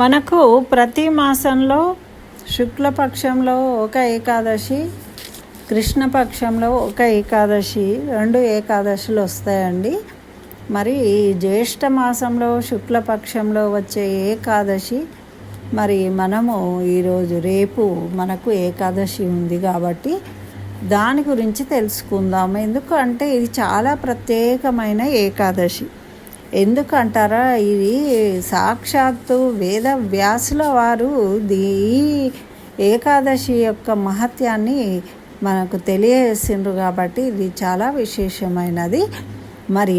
మనకు ప్రతి మాసంలో శుక్లపక్షంలో ఒక ఏకాదశి కృష్ణపక్షంలో ఒక ఏకాదశి రెండు ఏకాదశులు వస్తాయండి. మరి ఈ జ్యేష్ఠ మాసంలో శుక్లపక్షంలో వచ్చే ఏకాదశి మరి మనము ఈరోజు రేపు మనకు ఏకాదశి ఉంది కాబట్టి దాని గురించి తెలుసుకుందాము. ఎందుకంటే ఇది చాలా ప్రత్యేకమైన ఏకాదశి. ఎందుకంటారా? ఇది సాక్షాత్తు వేద వ్యాసుల వారు దీ ఏకాదశి యొక్క మహత్యాన్ని మనకు తెలియజేసిండ్రు కాబట్టి ఇది చాలా విశేషమైనది. మరి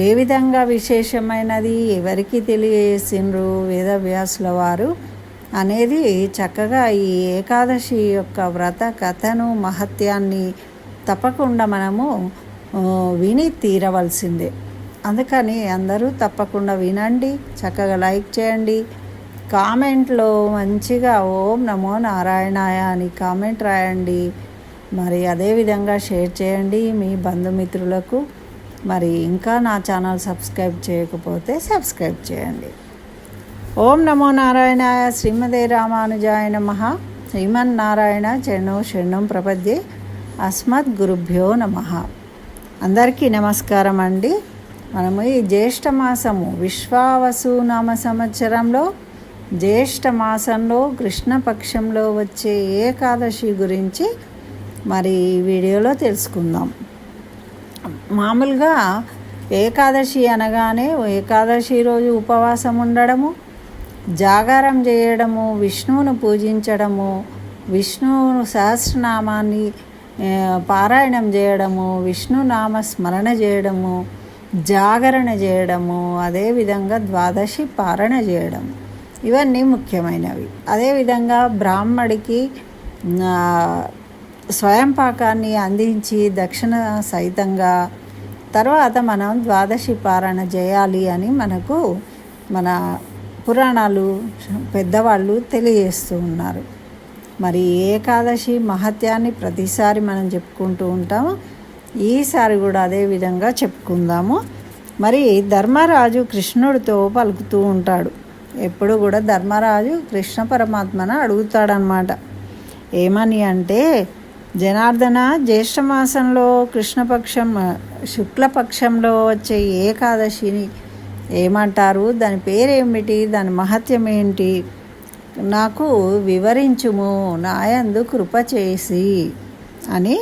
ఏ విధంగా విశేషమైనది? ఎవరికి తెలియజేసిండ్రు వేదవ్యాసుల వారు? అనేది చక్కగా ఈ ఏకాదశి యొక్క వ్రత కథను మహత్యాన్ని తప్పకుండా మనము విని తీరవలసిందే. అందుకని అందరూ తప్పకుండా వినండి చక్కగా లైక్ చేయండి. కామెంట్లో మంచిగా ఓం నమో నారాయణాయ అని కామెంట్ రాయండి. మరి అదేవిధంగా షేర్ చేయండి మీ బంధుమిత్రులకు. మరి ఇంకా నా ఛానల్ సబ్స్క్రైబ్ చేయకపోతే సబ్స్క్రైబ్ చేయండి. ఓం నమో నారాయణాయ శ్రీమదే రామానుజాయ నమ. శ్రీమన్నారాయణ చరణో శరణం ప్రపద్యే. అస్మద్ గురుభ్యో నమ. అందరికీ నమస్కారం అండి మనము ఈ జ్యేష్ఠమాసము విశ్వావసు నామ సంవత్సరంలో జ్యేష్ఠ మాసంలో కృష్ణపక్షంలో వచ్చే ఏకాదశి గురించి మరి ఈ వీడియోలో తెలుసుకుందాం. మామూలుగా ఏకాదశి అనగానే ఏకాదశి రోజు ఉపవాసం ఉండడము జాగారం చేయడము విష్ణువును పూజించడము విష్ణువు సహస్రనామాన్ని పారాయణం చేయడము విష్ణునామ స్మరణ చేయడము జాగరణ చేయడము అదేవిధంగా ద్వాదశి పారణ చేయడం ఇవన్నీ ముఖ్యమైనవి. అదేవిధంగా బ్రాహ్మడికి స్వయం పాకాన్ని అందించి దక్షిణ సహితంగా తర్వాత మనం ద్వాదశి పారణ చేయాలి అని మనకు మన పురాణాలు పెద్దవాళ్ళు తెలియజేస్తూ ఉన్నారు. మరి ఏకాదశి మహత్యాన్ని ప్రతిసారి మనం చెప్పుకుంటూ ఉంటాము. ఈసారి కూడా అదే విధంగా చెప్పుకుందాము. మరి ధర్మరాజు కృష్ణుడితో పలుకుతూ ఉంటాడు. ఎప్పుడు కూడా ధర్మరాజు కృష్ణ పరమాత్మను అడుగుతాడనమాట ఏమని అంటే జనార్దన జ్యేష్ఠమాసంలో కృష్ణపక్షం శుక్లపక్షంలో వచ్చే ఏకాదశిని ఏమంటారు? దాని పేరేమిటి? దాని మహత్యం ఏంటి నాకు వివరించుము నాయందు కృప చేసి అని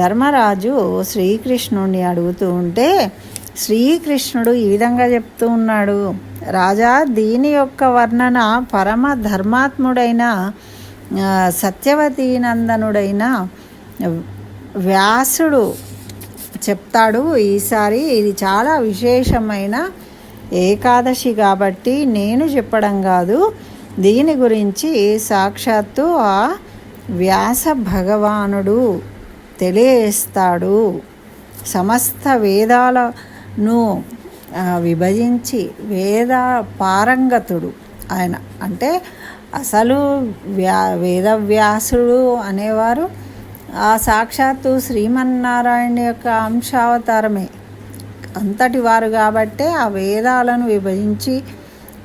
ధర్మరాజు శ్రీకృష్ణుడిని అడుగుతూ ఉంటే శ్రీకృష్ణుడు ఈ విధంగా చెప్తూ ఉన్నాడు. రాజా దీని యొక్క వర్ణన పరమ ధర్మాత్ముడైన సత్యవతీ నందనుడైన వ్యాసుడు చెప్తాడు. ఈసారి ఇది చాలా విశేషమైన ఏకాదశి కాబట్టి నేను చెప్పడం కాదు. దీని గురించి సాక్షాత్తు ఆ వ్యాస భగవానుడు తెలియజేస్తాడు. సమస్త వేదాలను విభజించి వేద పారంగతుడు. ఆయన అంటే అసలు వ్యా వేదవ్యాసుడు అనేవారు. ఆ సాక్షాత్తు శ్రీమన్నారాయణ యొక్క అంశావతారమే. అంతటి వారు కాబట్టే ఆ వేదాలను విభజించి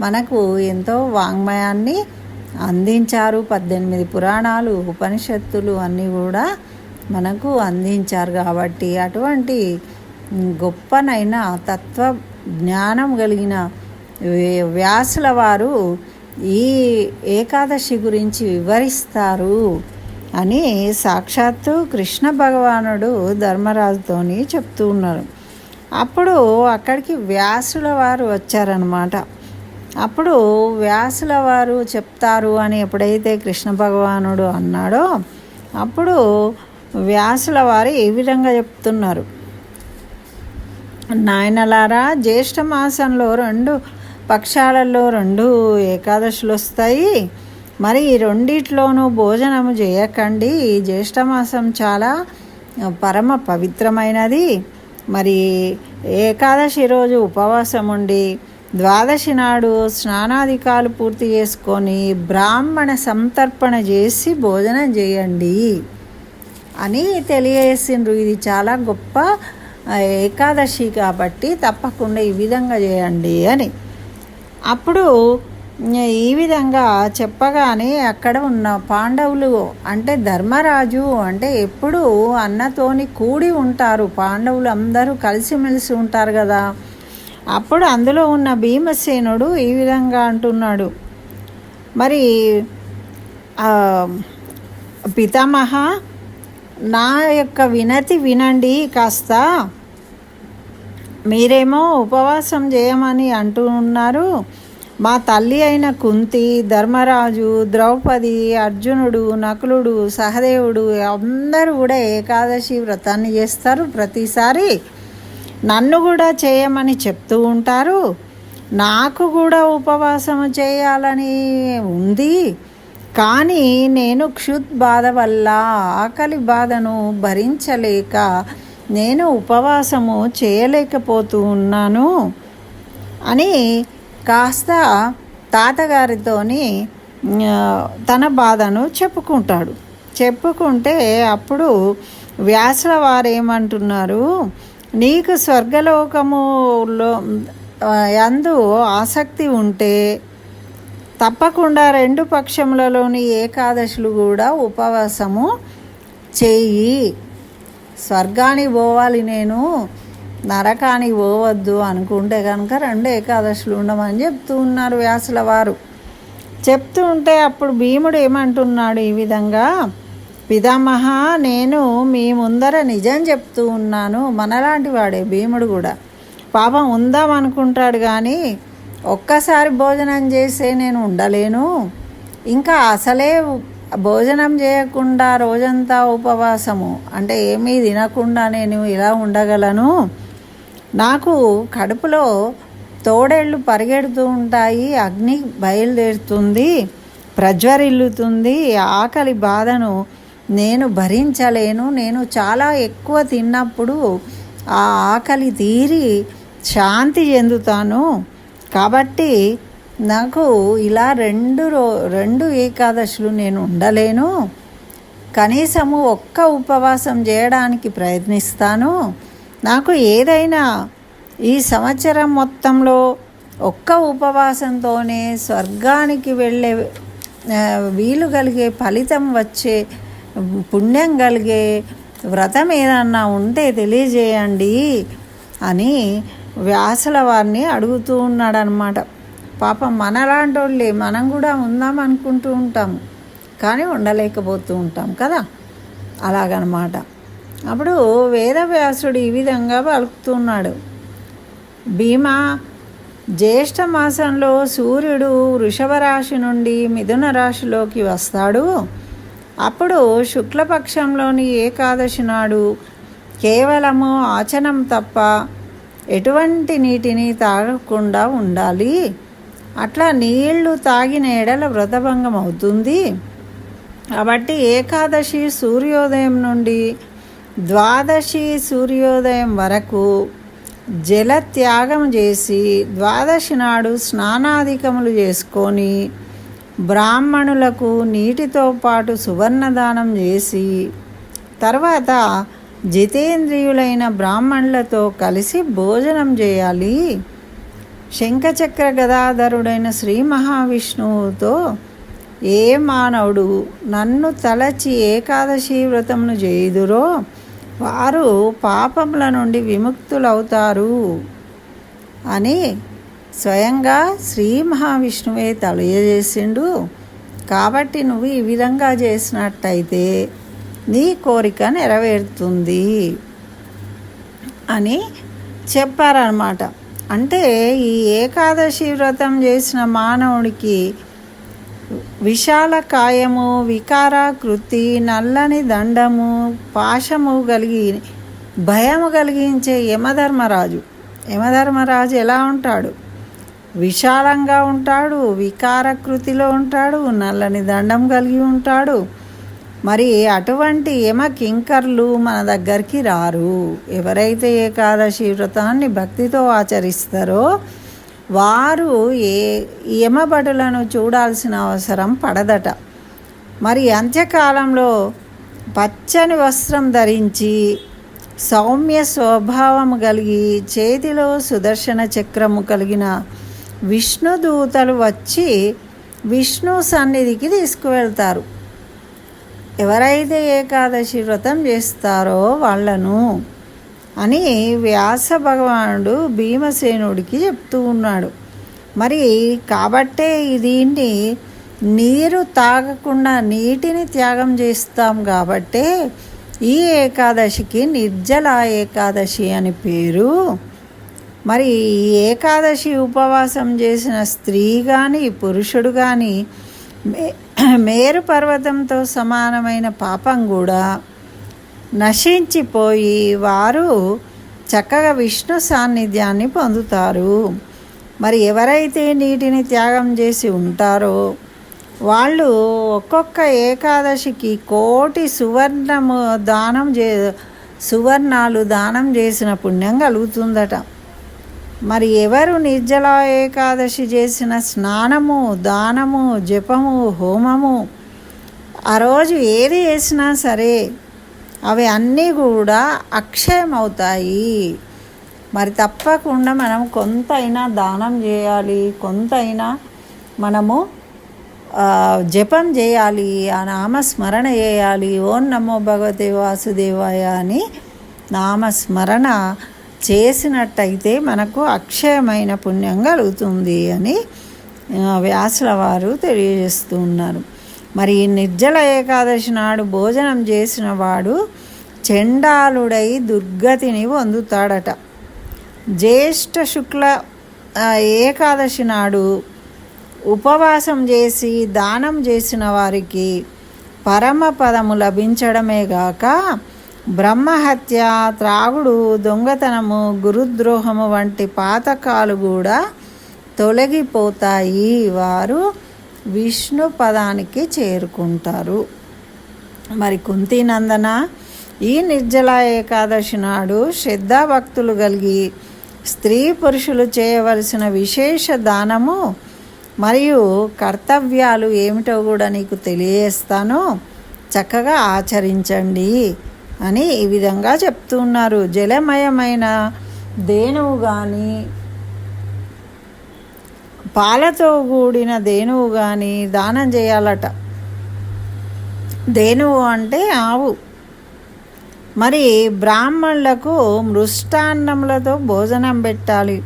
మనకు ఎంతో వాంగ్మయాన్ని అందించారు. పద్దెనిమిది పురాణాలు ఉపనిషత్తులు అన్నీ కూడా మనకు అందించారు కాబట్టి అటువంటి గొప్పనైన తత్వ జ్ఞానం కలిగిన వ్యాసుల వారు ఈ ఏకాదశి గురించి వివరిస్తారు అని సాక్షాత్తు కృష్ణ భగవానుడు ధర్మరాజుతోని చెప్తూ ఉన్నారు. అప్పుడు అక్కడికి వ్యాసుల వారు వచ్చారనమాట అప్పుడు వ్యాసుల వారు చెప్తారు అని ఎప్పుడైతే కృష్ణ భగవానుడు అన్నాడో అప్పుడు వ్యాసుల వారు ఏ విధంగా చెప్తున్నారు? నాయనలారా జ్యేష్ఠ మాసంలో రెండు పక్షాలలో రెండు ఏకాదశులు వస్తాయి. మరి ఈ రెండిట్లోనూ భోజనము చేయకండి. ఈ జ్యేష్ఠ మాసం చాలా పరమ పవిత్రమైనది. మరి ఏకాదశి రోజు ఉపవాసం ఉండి ద్వాదశి నాడు స్నానాధికాలు పూర్తి చేసుకొని బ్రాహ్మణ సంతర్పణ చేసి భోజనం చేయండి. అని తెలియజేసిండ్రు. ఇది చాలా గొప్ప ఏకాదశి కాబట్టి తప్పకుండా ఈ విధంగా చేయండి అని. అప్పుడు ఈ విధంగా చెప్పగానే అక్కడ ఉన్న పాండవులు అంటే ధర్మరాజు అంటే ఎప్పుడు అన్నతోని కూడి ఉంటారు. పాండవులు అందరూ కలిసిమెలిసి ఉంటారు కదా. అప్పుడు అందులో ఉన్న భీమసేనుడు ఈ విధంగా అంటున్నాడు. మరి పితామహ నా యొక్క వినతి వినండి కాస్త. మీరేమో ఉపవాసం చేయమని అంటూ ఉన్నారు. మా తల్లి అయిన కుంతి ధర్మరాజు ద్రౌపది అర్జునుడు నకులుడు సహదేవుడు అందరూ కూడా ఏకాదశి వ్రతాన్ని చేస్తారు ప్రతిసారి. నన్ను కూడా చేయమని చెప్తూ ఉంటారు. నాకు కూడా ఉపవాసం చేయాలని ఉంది. కానీ నేను క్షుత్ బాధ వల్ల ఆకలి బాధను భరించలేక నేను ఉపవాసము చేయలేకపోతూ ఉన్నాను అని కాస్త తాతగారితోని తన బాధను చెప్పుకుంటాడు. చెప్పుకుంటే అప్పుడు వ్యాసుల వారు ఏమంటున్నారు నీకు స్వర్గలోకములో ఆ, యందు ఆసక్తి ఉంటే తప్పకుండా రెండు పక్షములలోని ఏకాదశులు కూడా ఉపవాసము చేయి. స్వర్గానికి పోవాలి నేను నరకానికి పోవద్దు అనుకుంటే కనుక రెండు ఏకాదశులు ఉండమని చెప్తూ ఉన్నారు వ్యాసుల వారు. చెప్తూ ఉంటే అప్పుడు భీముడు ఏమంటున్నాడు ఈ విధంగా పితామహ నేను మీ ముందర నిజం చెప్తూ ఉన్నాను మనలాంటి వాడే భీముడు కూడా. పాపం ఉందాం అనుకుంటాడు కానీ ఒక్కసారి భోజనం చేసే నేను ఉండలేను. ఇంకా అసలే భోజనం చేయకుండా రోజంతా ఉపవాసము అంటే ఏమీ తినకుండా నేను ఇలా ఉండగలను. నాకు కడుపులో తోడేళ్ళు పరిగెడుతూ ఉంటాయి అగ్ని బయలుదేరుతుంది ప్రజ్వరిల్లుతుంది ఆకలి బాధను నేను భరించలేను. నేను చాలా ఎక్కువ తిన్నప్పుడు ఆ ఆకలి తీరి శాంతి చెందుతాను. కాబట్టి నాకు ఇలా రెండు రో రెండు ఏకాదశులు నేను ఉండలేను. కనీసము ఒక్క ఉపవాసం చేయడానికి ప్రయత్నిస్తాను. నాకు ఏదైనా ఈ సంవత్సరం మొత్తంలో ఒక్క ఉపవాసంతోనే స్వర్గానికి వెళ్ళే వీలు కలిగే ఫలితం వచ్చే పుణ్యం కలిగే వ్రతం ఏదన్నా ఉంటే తెలియజేయండి అని వ్యాసుల వారిని అడుగుతూ ఉన్నాడనమాట పాపం మనలాంటి వాళ్ళే మనం కూడా ఉందాం అనుకుంటూ ఉంటాం కానీ ఉండలేకపోతూ ఉంటాం కదా? అలాగనమాట. అప్పుడు వేదవ్యాసుడు ఈ విధంగా పలుకుతున్నాడు భీమా జ్యేష్ఠ మాసంలో సూర్యుడు వృషభ రాశి నుండి మిథున రాశిలోకి వస్తాడు. అప్పుడు శుక్లపక్షంలోని ఏకాదశి నాడు కేవలము ఆచనం తప్ప ఎటువంటి నీటిని తాగకుండా ఉండాలి. అట్లా నీళ్ళు తాగిన ఎడల వ్రతభంగం అవుతుంది. కాబట్టి ఏకాదశి సూర్యోదయం నుండి ద్వాదశి సూర్యోదయం వరకు జల త్యాగం చేసి ద్వాదశి నాడు స్నానాధికములు చేసుకొని బ్రాహ్మణులకు నీటితో పాటు సువర్ణదానం చేసి తర్వాత జితేంద్రియులైన బ్రాహ్మణులతో కలిసి భోజనం చేయాలి. శంఖచక్ర గదాధరుడైన శ్రీ మహావిష్ణువుతో ఏ మానవుడు నన్ను తలచి ఏకాదశి వ్రతమును చేయుదురో వారు పాపముల నుండి విముక్తులవుతారు అని స్వయంగా శ్రీ మహావిష్ణువే తెలియజేసిండు. కాబట్టి నువ్వు ఈ విధంగా చేసినట్టయితే నీ కోరిక నెరవేరుతుంది అని చెప్పారనమాట అంటే ఈ ఏకాదశి వ్రతం చేసిన మానవుడికి విశాల కాయము వికారాకృతి నల్లని దండము పాశము కలిగి భయము కలిగించే యమధర్మరాజు. యమధర్మరాజు ఎలా ఉంటాడు? విశాలంగా ఉంటాడు వికారకృతిలో ఉంటాడు నల్లని దండం కలిగి ఉంటాడు మరి అటువంటి యమ కింకర్లు మన దగ్గరికి రారు. ఎవరైతే ఏకాదశి వ్రతాన్ని భక్తితో ఆచరిస్తారో వారు ఏ యమభటులను చూడాల్సిన అవసరం పడదట. మరి అంత్యకాలంలో పచ్చని వస్త్రం ధరించి సౌమ్య స్వభావం కలిగి చేతిలో సుదర్శన చక్రము కలిగిన విష్ణు దూతలు వచ్చి విష్ణు సన్నిధికి తీసుకువెళ్తారు. ఎవరైతే ఏకాదశి వ్రతం చేస్తారో వాళ్ళను అని వ్యాస భగవానుడు భీమసేనుడికి చెప్తూ ఉన్నాడు. మరి కాబట్టే దీన్ని నీరు తాగకుండా నీటిని త్యాగం చేస్తాం కాబట్టే ఈ ఏకాదశికి నిర్జల ఏకాదశి అని పేరు. మరి ఈ ఏకాదశి ఉపవాసం చేసిన స్త్రీ కానీ పురుషుడు కానీ మేరు పర్వతంతో సమానమైన పాపం కూడా నశించిపోయి వారు చక్కగా విష్ణు సాన్నిధ్యాన్ని పొందుతారు. మరి ఎవరైతే నీటిని త్యాగం చేసి ఉంటారో వాళ్ళు ఒక్కొక్క ఏకాదశికి కోటి సువర్ణము దానం చే సువర్ణాలు దానం చేసిన పుణ్యం కలుగుతుందట. మరి ఎవరు నిర్జల ఏకాదశి చేసిన స్నానము దానము జపము హోమము? ఆ రోజు ఏది చేసినా సరే అవి అన్నీ కూడా అక్షయమవుతాయి. మరి తప్పకుండా మనం కొంతైనా దానం చేయాలి కొంతైనా మనము జపం చేయాలి ఆ నామస్మరణ చేయాలి. ఓం నమో భగవతే వాసుదేవాయ అని నామస్మరణ చేసినట్టయితే మనకు అక్షయమైన పుణ్యం కలుగుతుంది అని వ్యాసుల వారు తెలియజేస్తూ ఉన్నారు. మరి నిర్జల ఏకాదశి నాడు భోజనం చేసిన వాడు చండాలుడై దుర్గతిని పొందుతాడట. జ్యేష్ఠ శుక్ల ఏకాదశి నాడు ఉపవాసం చేసి దానం చేసిన వారికి పరమ పదము లభించడమే గాక బ్రహ్మహత్య త్రాగుడు దొంగతనము గురుద్రోహము వంటి పాతకాలు కూడా తొలగిపోతాయి. వారు విష్ణు పదానికి చేరుకుంటారు. మరి కుంతినందన ఈ నిర్జల ఏకాదశి నాడు శ్రద్ధాభక్తులు కలిగి స్త్రీ పురుషులు చేయవలసిన విశేష దానము మరియు కర్తవ్యాలు ఏమిటో కూడా నీకు తెలియజేస్తాను. చక్కగా ఆచరించండి. అని ఈ విధంగా చెప్తున్నారు జలమయమైన దేనువు కానీ పాలతో కూడిన దేనువు కానీ దానం చేయాలట. దేనువు అంటే ఆవు. మరి బ్రాహ్మణులకు మృష్టాన్నములతో భోజనం పెట్టాలి.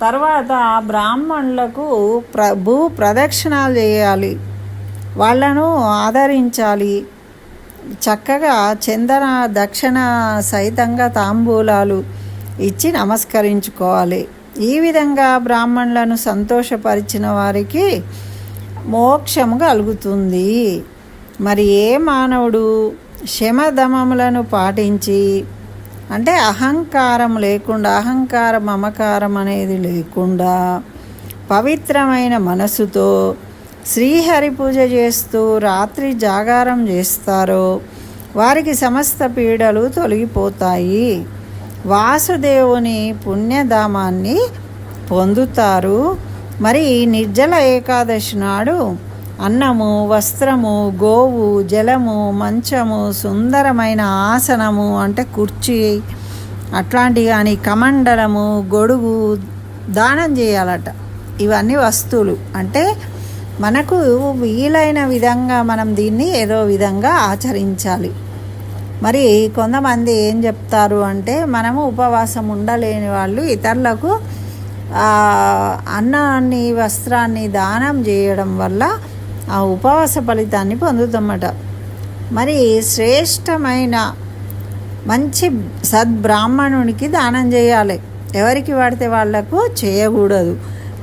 తర్వాత బ్రాహ్మణులకు ప్ర భూ ప్రదక్షిణాలు చేయాలి. వాళ్ళను ఆదరించాలి. చక్కగా చందన దక్షిణ సహితంగా తాంబూలాలు ఇచ్చి నమస్కరించుకోవాలి. ఈ విధంగా బ్రాహ్మణులను సంతోషపరిచిన వారికి మోక్షము కలుగుతుంది. మరి ఏ మానవుడు శమధమములను పాటించి అంటే అహంకారం లేకుండా అహంకార మమకారం అనేది లేకుండా పవిత్రమైన మనసుతో శ్రీహరి పూజ చేస్తూ రాత్రి జాగారం చేస్తారో. వారికి సమస్త పీడలు తొలగిపోతాయి. వాసుదేవుని పుణ్యధామాన్ని పొందుతారు. మరి నిర్జల ఏకాదశి నాడు అన్నము వస్త్రము గోవు జలము మంచము సుందరమైన ఆసనము అంటే కుర్చీ అట్లాంటి కానీ కమండలము గొడుగు దానం చేయాలట. ఇవన్నీ వస్తువులు. అంటే మనకు వీలైన విధంగా మనం దీన్ని ఏదో విధంగా ఆచరించాలి. మరి కొంతమంది ఏం చెప్తారు అంటే మనము ఉపవాసం ఉండలేని వాళ్ళు ఇతరులకు అన్నాన్ని వస్త్రాన్ని దానం చేయడం వల్ల ఆ ఉపవాస ఫలితాన్ని పొందుతామట మరి శ్రేష్టమైన మంచి సద్బ్రాహ్మణునికి దానం చేయాలి. ఎవరికి పడితే వాళ్ళకు చేయకూడదు.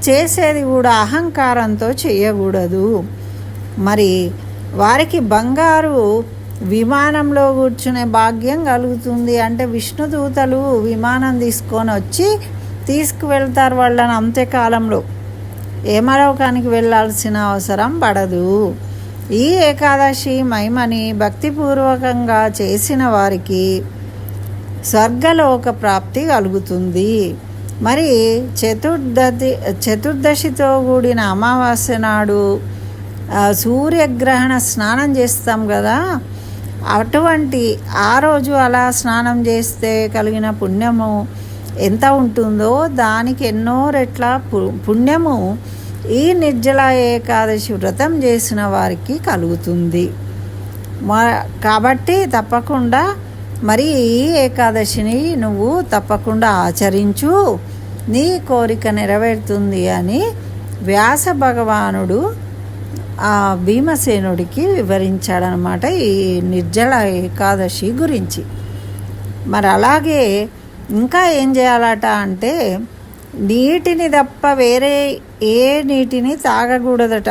చేసేది కూడా అహంకారంతో చేయకూడదు. మరి వారికి బంగారు విమానంలో కూర్చునే భాగ్యం కలుగుతుంది. అంటే విష్ణుదూతలు విమానం తీసుకొని వచ్చి తీసుకువెళ్తారు వాళ్ళని అంత్యకాలంలో. ఏమలోకానికి వెళ్ళాల్సిన అవసరం పడదు. ఈ ఏకాదశి మహిమని భక్తిపూర్వకంగా చేసిన వారికి స్వర్గలోక ప్రాప్తి కలుగుతుంది. మరి చతుర్దశి చతుర్దశితో కూడిన అమావాస్య నాడు సూర్యగ్రహణ స్నానం చేస్తాం కదా. అటువంటి ఆ రోజు అలా స్నానం చేస్తే కలిగిన పుణ్యము ఎంత ఉంటుందో దానికి ఎన్నో రెట్ల పు- పుణ్యము ఈ నిర్జల ఏకాదశి వ్రతం చేసిన వారికి కలుగుతుంది. మా కాబట్టి తప్పకుండా మరి ఈ ఏకాదశిని నువ్వు తప్పకుండా ఆచరించు. నీ కోరిక నెరవేరుతుంది అని వ్యాస భగవానుడు ఆ భీమసేనుడికి వివరించాడనమాట ఈ నిర్జల ఏకాదశి గురించి. మరి అలాగే ఇంకా ఏం చేయాలట అంటే నీటిని తప్ప వేరే ఏ నీటిని తాగకూడదట.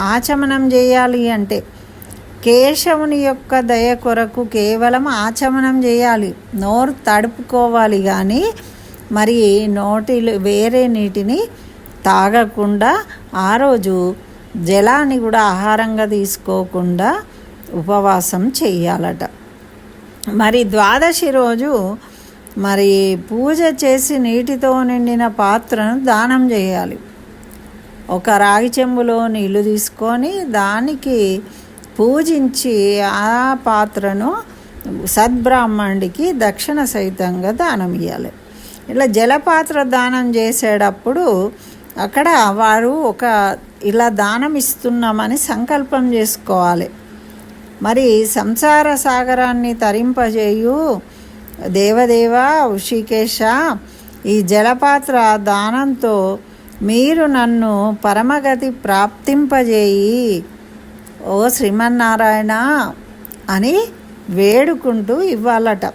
ఆచమనం చేయాలి అంటే కేశవుని యొక్క దయ కొరకు కేవలం ఆచమనం చేయాలి. నోరు తడుపుకోవాలి కానీ మరి నోటిలో వేరే నీటిని తాగకుండా ఆ రోజు జలాన్ని కూడా ఆహారంగా తీసుకోకుండా ఉపవాసం చేయాలట. మరి ద్వాదశి రోజు మరి పూజ చేసి నీటితో నిండిన పాత్రను దానం చేయాలి. ఒక రాగి చెంబులో నీళ్ళు తీసుకొని దానికి పూజించి ఆ పాత్రను సద్బ్రాహ్మణుడికి దక్షిణ సహితంగా దానం ఇవ్వాలి ఇలా జలపాత్ర దానం చేసేటప్పుడు అక్కడ వారు ఒక ఇలా దానం ఇస్తున్నామని సంకల్పం చేసుకోవాలి. మరి సంసార సాగరాన్ని తరింపజేయు దేవదేవ ఉషికేశ ఈ జలపాత్ర దానంతో మీరు నన్ను పరమగతి ప్రాప్తింపజేయి. ఓ శ్రీమన్నారాయణ అని వేడుకుంటూ ఇవ్వాలట.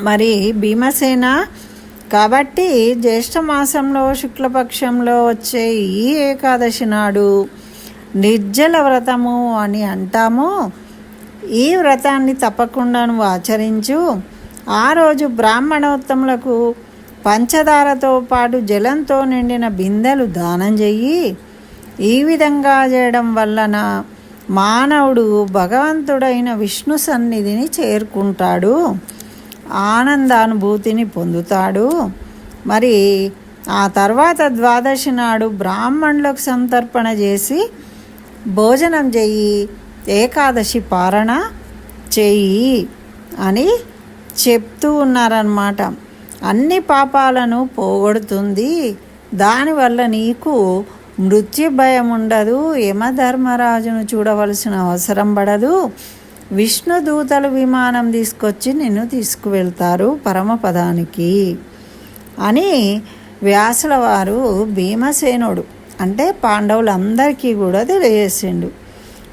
మరి భీమసేన కాబట్టి జ్యేష్ఠ మాసంలో శుక్లపక్షంలో వచ్చే ఈ ఏకాదశి నాడు నిర్జల వ్రతము అని అంటాము. ఈ వ్రతాన్ని తప్పకుండా నువ్వు ఆచరించు. ఆ రోజు బ్రాహ్మణోత్తములకు పంచదారతో పాటు జలంతో నిండిన బిందెలు దానం చెయ్యి. ఈ విధంగా చేయడం వలన మానవుడు భగవంతుడైన విష్ణు సన్నిధిని చేరుకుంటాడు. ఆనందానుభూతిని పొందుతాడు. మరి ఆ తర్వాత ద్వాదశి నాడు బ్రాహ్మణులకు సంతర్పణ చేసి భోజనం చెయ్యి ఏకాదశి పారణ చెయ్యి అని చెప్తూ ఉన్నారన్నమాట. అన్ని పాపాలను పోగొడుతుంది. దానివల్ల నీకు మృత్యు భయం ఉండదు యమధర్మరాజును చూడవలసిన అవసరం పడదు. విష్ణు దూతలు విమానం తీసుకొచ్చి నిన్ను తీసుకువెళ్తారు పరమపదానికి. అని వ్యాసుల వారు భీమసేనుడు అంటే పాండవులందరికీ కూడా తెలియజేసిండు.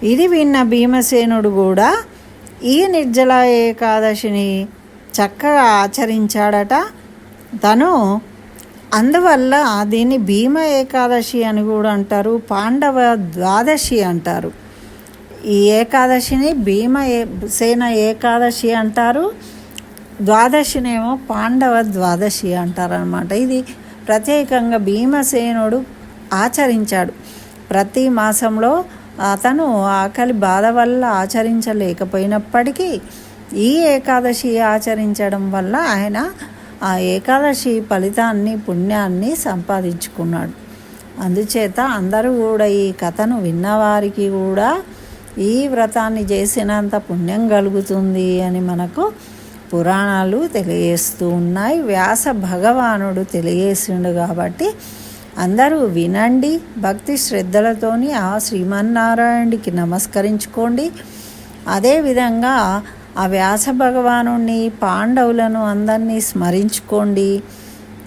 ఇది విన్న భీమసేనుడు కూడా ఈ నిర్జల ఏకాదశిని చక్కగా ఆచరించాడట. తను అందువల్ల దీన్ని భీమ ఏకాదశి అని కూడా అంటారు పాండవ ద్వాదశి అంటారు. ఈ ఏకాదశిని భీమ ఏ సేన ఏకాదశి అంటారు ద్వాదశినేమో పాండవ ద్వాదశి అంటారనమాట ఇది ప్రత్యేకంగా భీమసేనుడు ఆచరించాడు. ప్రతి మాసంలో అతను ఆకలి బాధ వల్ల ఆచరించలేకపోయినప్పటికీ ఈ ఏకాదశి ఆచరించడం వల్ల ఆయన ఆ ఏకాదశి ఫలితాన్ని పుణ్యాన్ని సంపాదించుకున్నాడు. అందుచేత అందరూ కూడా ఈ కథను విన్నవారికి కూడా ఈ వ్రతాన్ని చేసినంత పుణ్యం కలుగుతుంది అని మనకు పురాణాలు తెలియజేస్తూ ఉన్నాయి. వ్యాస భగవానుడు తెలియజేసిండు కాబట్టి అందరూ వినండి భక్తి శ్రద్ధలతోని ఆ శ్రీమన్నారాయణుడికి నమస్కరించుకోండి. అదేవిధంగా ఆ వ్యాస భగవాను పాండవులను అందరినీ స్మరించుకోండి.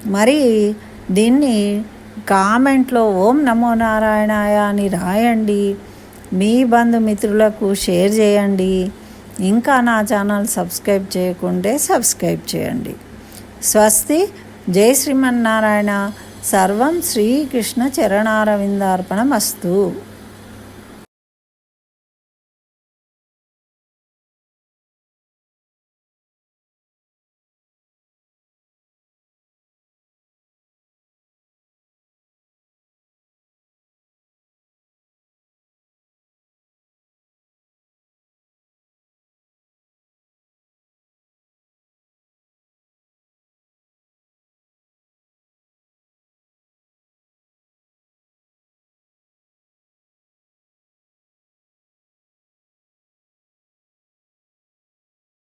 మరి దీన్ని కామెంట్లో ఓం నమో నారాయణాయ అని రాయండి. మీ బంధుమిత్రులకు షేర్ చేయండి. ఇంకా నా ఛానల్ సబ్స్క్రైబ్ చేయకుంటే సబ్స్క్రైబ్ చేయండి. స్వస్తి. జై శ్రీమన్నారాయణ. సర్వం శ్రీకృష్ణ చరణారవిందార్పణమస్తు.